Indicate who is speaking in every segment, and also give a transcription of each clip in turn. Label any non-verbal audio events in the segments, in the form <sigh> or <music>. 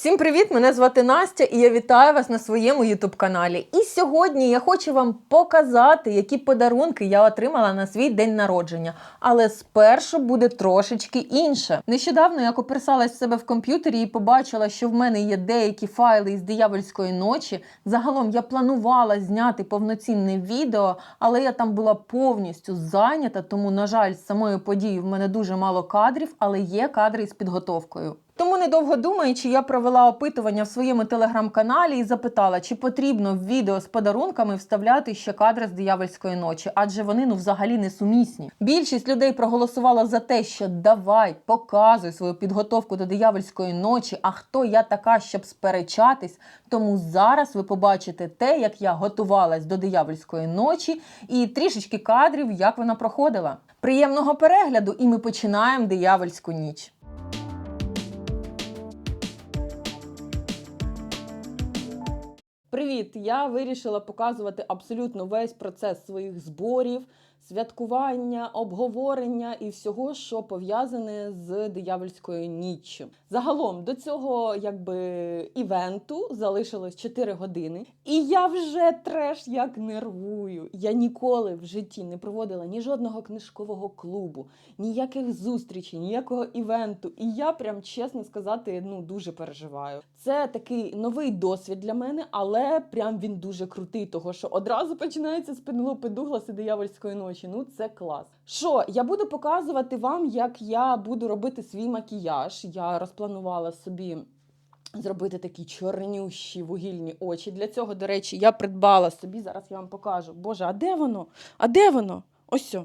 Speaker 1: Всім привіт! Мене звати Настя і я вітаю вас на своєму youtube каналі. І сьогодні я хочу вам показати, які подарунки я отримала на свій день народження. Але спершу буде трошечки інше. Нещодавно я коперсалась в себе в комп'ютері і побачила, що в мене є деякі файли із диявольської ночі. Загалом я планувала зняти повноцінне відео, але я там була повністю зайнята, тому, на жаль, з самої події в мене дуже мало кадрів, але є кадри з підготовкою. Тому, недовго думаючи, я провела опитування в своєму телеграм-каналі і запитала, чи потрібно в відео з подарунками вставляти ще кадри з диявольської ночі, адже вони ну взагалі не сумісні. Більшість людей проголосувала за те, що давай показуй свою підготовку до диявольської ночі. А хто я така, щоб сперечатись? Тому зараз ви побачите те, як я готувалась до диявольської ночі, і трішечки кадрів, як вона проходила. Приємного перегляду, і ми починаємо диявольську ніч. Привіт! Я вирішила показувати абсолютно весь процес своїх зборів, святкування, обговорення і всього, що пов'язане з диявольською ніччю. Загалом до цього якби івенту залишилось 4 години, і я вже треш як нервую. Я ніколи в житті не проводила ні жодного книжкового клубу, ніяких зустрічей, ніякого івенту. І я прям чесно сказати, ну дуже переживаю. Це такий новий досвід для мене, але прям він дуже крутий, того що одразу починається з Пенелопи Дуглас диявольської ночі. Ну це клас. Що я буду показувати вам, як я буду робити свій макіяж. Я розпланувала собі. Зробити такі чорнющі вугільні очі. Для цього, до речі, я придбала собі. Зараз я вам покажу. Боже, а де воно? А де воно? Ось. о.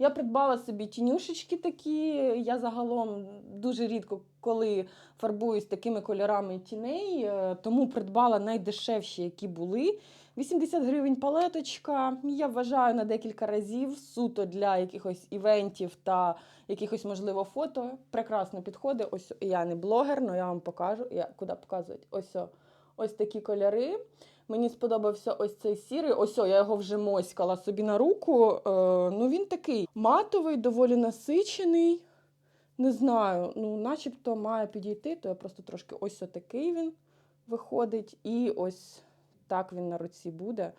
Speaker 1: Я придбала собі тінюшечки такі. Я загалом дуже рідко коли фарбуюсь такими кольорами тіней, е, тому придбала найдешевші, які були. 80 гривень палеточка. Я вважаю на декілька разів суто для якихось івентів та якихось, можливо, фото. Прекрасно підходить. Ось я не блогер, але я вам покажу. Я куди показувати? Ось ось такі кольори. Мені сподобався ось цей сірий. Ось о, я його вже моськала собі на руку. Е, ну він такий матовий, доволі насичений. Не знаю, ну, начебто має підійти, то я просто трошки ось такий він виходить, і ось так він на руці буде.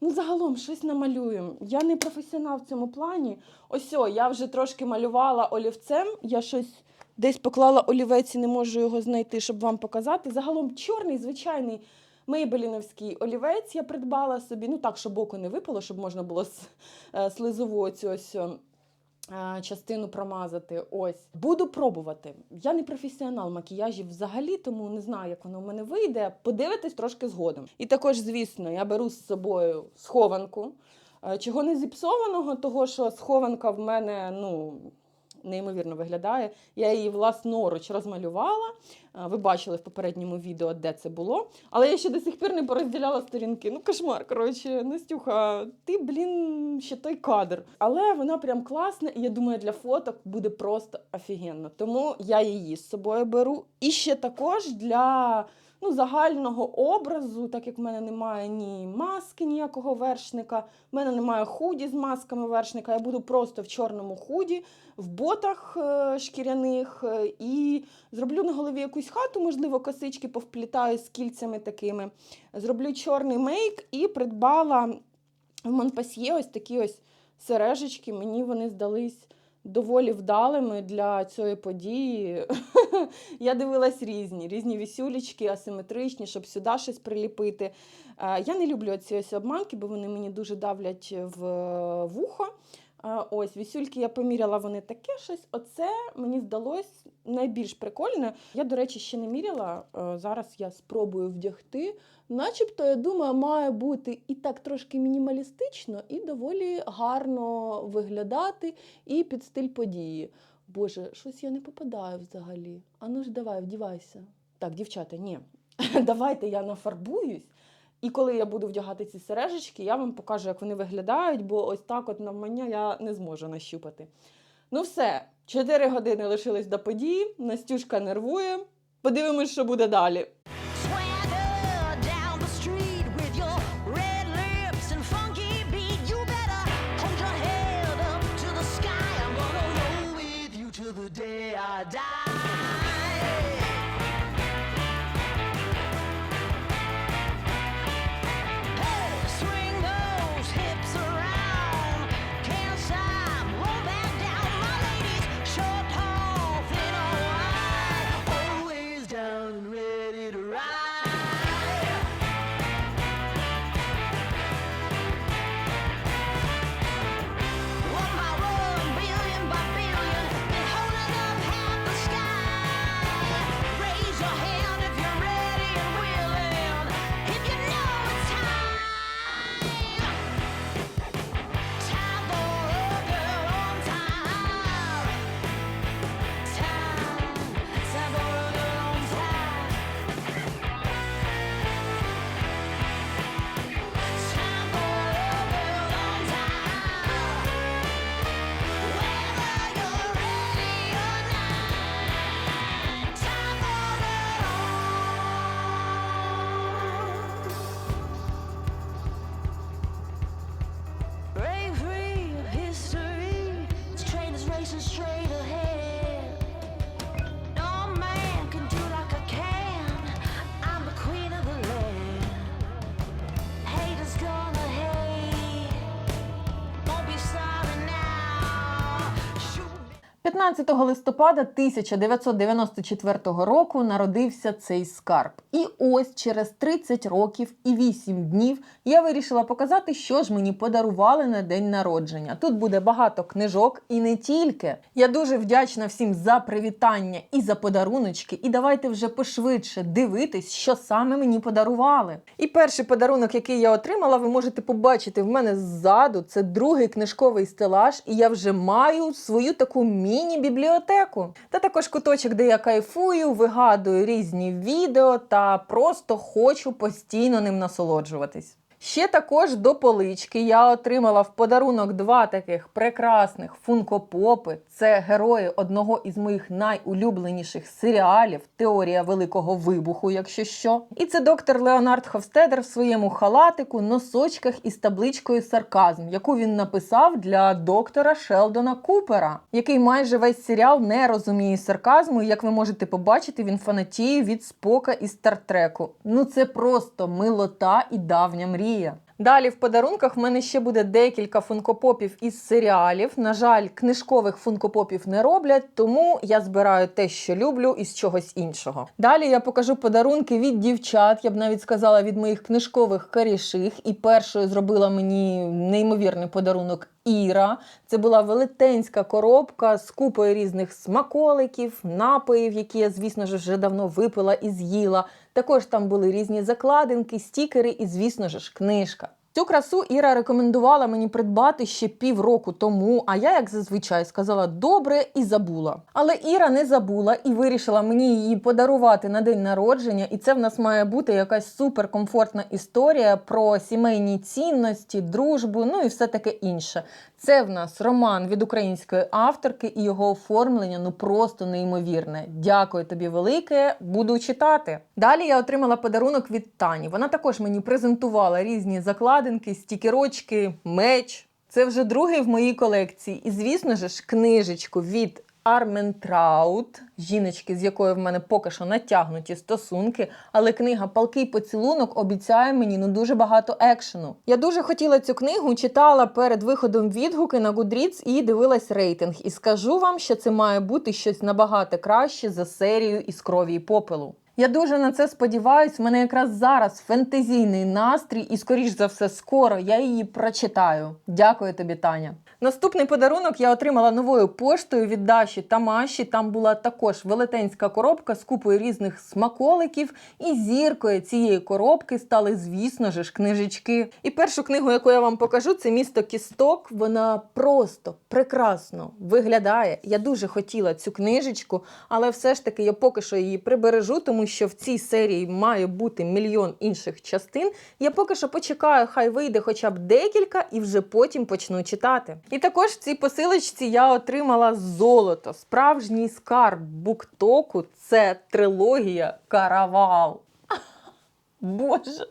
Speaker 1: Ну, загалом щось намалюємо. Я не професіонал в цьому плані. Ось о, я вже трошки малювала олівцем. Я щось десь поклала олівець і не можу його знайти, щоб вам показати. Загалом чорний, звичайний мейбеліновський олівець я придбала собі. Ну так, щоб око не випало, щоб можна було е, слизову цю ось. е, Частину промазати. Ось буду пробувати. Я не професіонал макіяжів взагалі, тому не знаю, як воно в мене вийде. Подивитись трошки згодом. І також, звісно, я беру з собою схованку. Е, Чого не зіпсованого, того що схованка в мене ну неймовірно виглядає. Я її власноруч розмалювала. Ви бачили в попередньому відео, де це було. Але я ще до сих пір не порозділяла сторінки. Ну, кошмар, коротше, Настюха, ти, блін, ще той кадр. Але вона прям класна, і я думаю, для фоток буде просто офігенно. Тому я її з собою беру. І ще також для. Ну, загального образу, так як в мене немає ні маски, ніякого вершника, в мене немає худі з масками вершника. Я буду просто в чорному худі, в ботах е, шкіряних е, і зроблю на голові якусь хату, можливо, косички повплітаю з кільцями такими. Зроблю чорний мейк і придбала в Монпасьє ось такі ось сережечки. Мені вони здались доволі вдалими для цієї події. <laughs> Я дивилась різні, різні вісюлічки, асиметричні, щоб сюди щось приліпити. Е, Я не люблю ці ось обманки, бо вони мені дуже давлять в вухо. Ось вісюльки я поміряла, вони таке щось. Оце мені здалось найбільш прикольне. Я, до речі, ще не міряла. Зараз я спробую вдягти. Начебто, я думаю, має бути і так трошки мінімалістично, і доволі гарно виглядати, і під стиль події. Боже, щось я не попадаю взагалі. А ну ж давай, вдівайся. Так, дівчата, ні. <laughs> Давайте я нафарбуюсь. І коли я буду вдягати ці сережечки, я вам покажу, як вони виглядають, бо ось так от навмання я не зможу нащупати. Ну все, 4 години лишились до події. Настюшка нервує. Подивимось, що буде далі.
Speaker 2: Swagger
Speaker 1: 15 листопада 1994 року народився цей скарб. І ось через 30 років і 8 днів я вирішила показати, що ж мені подарували на день народження. Тут буде багато книжок і не тільки. Я дуже вдячна всім за привітання і за подаруночки. І давайте вже пошвидше дивитись, що саме мені подарували. І перший подарунок, який я отримала, ви можете побачити в мене ззаду. Це другий книжковий стелаж, і я вже маю свою таку міні-бібліотеку. Та також куточок, де я кайфую, вигадую різні відео та просто хочу постійно ним насолоджуватись. Ще також до полички я отримала в подарунок два таких прекрасних функопопи. Це герої одного із моїх найулюбленіших серіалів Теорія Великого Вибуху, якщо що. І це доктор Леонард Ховстедер в своєму халатику, носочках із табличкою сарказм, яку він написав для доктора Шелдона Купера, який майже весь серіал не розуміє сарказму. І як ви можете побачити, він фанатіє від спока із стартреку. Ну це просто милота і давня мрія. engenharia Далі в подарунках в мене ще буде декілька функопопів із серіалів. На жаль, книжкових функопопів не роблять, тому я збираю те, що люблю, із чогось іншого. Далі я покажу подарунки від дівчат. Я б навіть сказала від моїх книжкових каріших. І першою зробила мені неймовірний подарунок Іра. Це була велетенська коробка з купою різних смаколиків, напоїв, які я, звісно ж, вже давно випила і з'їла. Також там були різні закладинки, стікери і, звісно ж, книжка. Цю красу Іра рекомендувала мені придбати ще півроку тому, а я, як зазвичай, сказала добре і забула. Але Іра не забула і вирішила мені її подарувати на день народження. І це в нас має бути якась суперкомфортна історія про сімейні цінності, дружбу, ну і все таке інше. Це в нас роман від української авторки, і його оформлення ну просто неймовірне. Дякую тобі велике, буду читати. Далі я отримала подарунок від Тані. Вона також мені презентувала різні закладинки, стікерочки, меч. Це вже другий в моїй колекції. І, звісно ж, книжечку від Армен Траут, жіночки, з якою в мене поки що натягнуті стосунки, але книга Палкий поцілунок обіцяє мені ну дуже багато екшену. Я дуже хотіла цю книгу, читала перед виходом відгуки на Goodreads і дивилась рейтинг. І скажу вам, що це має бути щось набагато краще за серію із крові і попелу. Я дуже на це сподіваюсь. У мене якраз зараз фентезійний настрій, і скоріш за все, скоро я її прочитаю. Дякую тобі, Таня. Наступний подарунок я отримала новою поштою від Даші та Маші. Там була також велетенська коробка з купою різних смаколиків, і зіркою цієї коробки стали, звісно ж, книжечки. І першу книгу, яку я вам покажу, це місто Кісток. Вона просто прекрасно виглядає. Я дуже хотіла цю книжечку, але все ж таки я поки що її прибережу, тому що в цій серії має бути мільйон інших частин. Я поки що почекаю, хай вийде хоча б декілька, і вже потім почну читати. І також в цій посилочці я отримала золото, справжній скарб буктоку. Це трилогія Каравал. Боже.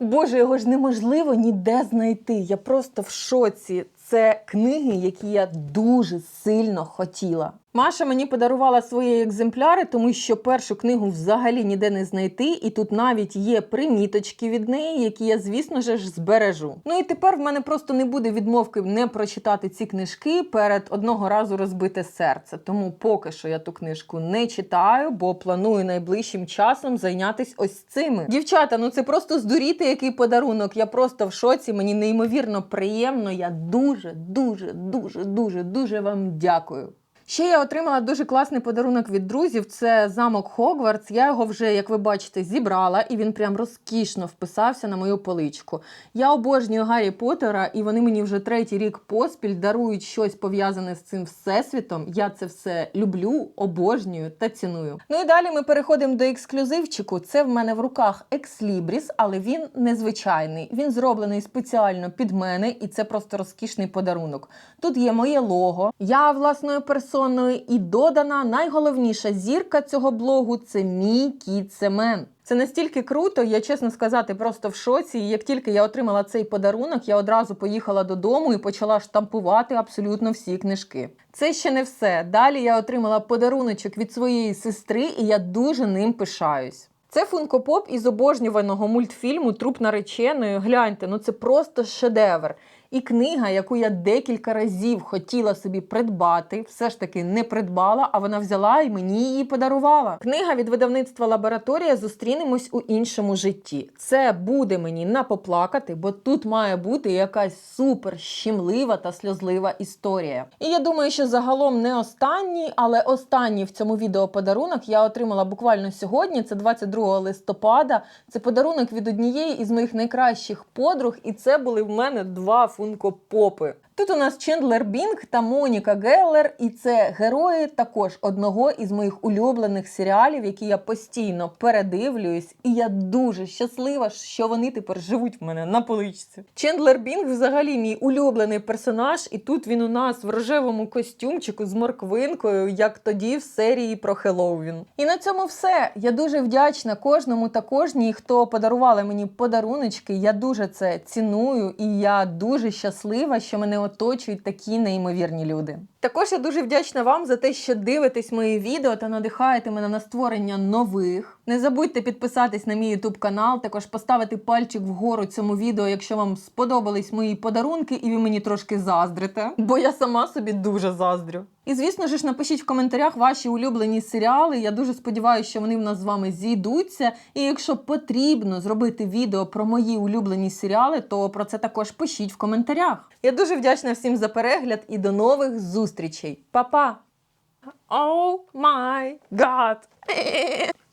Speaker 1: Боже, його ж неможливо ніде знайти. Я просто в шоці. Це книги, які я дуже сильно хотіла. Маша мені подарувала свої екземпляри, тому що першу книгу взагалі ніде не знайти, і тут навіть є приміточки від неї, які я, звісно ж, збережу. Ну і тепер в мене просто не буде відмовки не прочитати ці книжки перед одного разу розбите серце. Тому поки що я ту книжку не читаю, бо планую найближчим часом зайнятися ось цими. Дівчата, ну це просто здуріти, який подарунок. Я просто в шоці. Мені неймовірно приємно. Я дуже, дуже, дуже, дуже, дуже вам дякую. Ще я отримала дуже класний подарунок від друзів. Це замок Хогвартс. Я його вже, як ви бачите, зібрала, і він прям розкішно вписався на мою поличку. Я обожнюю Гаррі Поттера, і вони мені вже третій рік поспіль дарують щось пов'язане з цим всесвітом. Я це все люблю, обожнюю та ціную. Ну і далі ми переходимо до ексклюзивчику. Це в мене в руках Екслібріс, але він незвичайний. Він зроблений спеціально під мене, і це просто розкішний подарунок. Тут є моє лого, я власною персоною, і додана найголовніша зірка цього блогу це мій кіт Семен. Це настільки круто, я чесно сказати, просто в шоці. І як тільки я отримала цей подарунок, я одразу поїхала додому і почала штампувати абсолютно всі книжки. Це ще не все. Далі я отримала подаруночок від своєї сестри, і я дуже ним пишаюсь. Це функопоп із обожнюваного мультфільму Труп нареченої. Гляньте, ну це просто шедевр. І книга, яку я декілька разів хотіла собі придбати, все ж таки не придбала, а вона взяла і мені її подарувала. Книга від видавництва Лабораторія зустрінемось у іншому житті. Це буде мені на поплакати, бо тут має бути якась супер щемлива та сльозлива історія. І я думаю, що загалом не останній, але останній в цьому відео подарунок я отримала буквально сьогодні. Це 22 листопада. Це подарунок від однієї із моїх найкращих подруг, і це були в мене два функопопи. Тут у нас Чендлер Бінг та Моніка Геллер, і це герої також одного із моїх улюблених серіалів, які я постійно передивлююсь, і я дуже щаслива, що вони тепер живуть в мене на поличці. Чендлер Бінг взагалі мій улюблений персонаж, і тут він у нас в рожевому костюмчику з морквинкою, як тоді в серії про Хеллоуін. І на цьому все. Я дуже вдячна кожному та кожній, хто подарували мені подаруночки. Я дуже це ціную, і я дуже щаслива, що мене оточують такі неймовірні люди. Також я дуже вдячна вам за те, що дивитесь мої відео та надихаєте мене на створення нових. Не забудьте підписатись на мій YouTube канал, також поставити пальчик вгору цьому відео, якщо вам сподобались мої подарунки, і ви мені трошки заздрите, бо я сама собі дуже заздрю. І звісно ж, напишіть в коментарях ваші улюблені серіали. Я дуже сподіваюся, що вони в нас з вами зійдуться. І якщо потрібно зробити відео про мої улюблені серіали, то про це також пишіть в коментарях. Я дуже вдячна всім за перегляд і до нових зустрічей. Па-па! Oh my god! <laughs>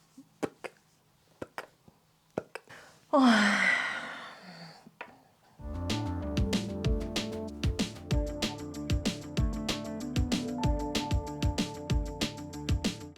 Speaker 1: 哇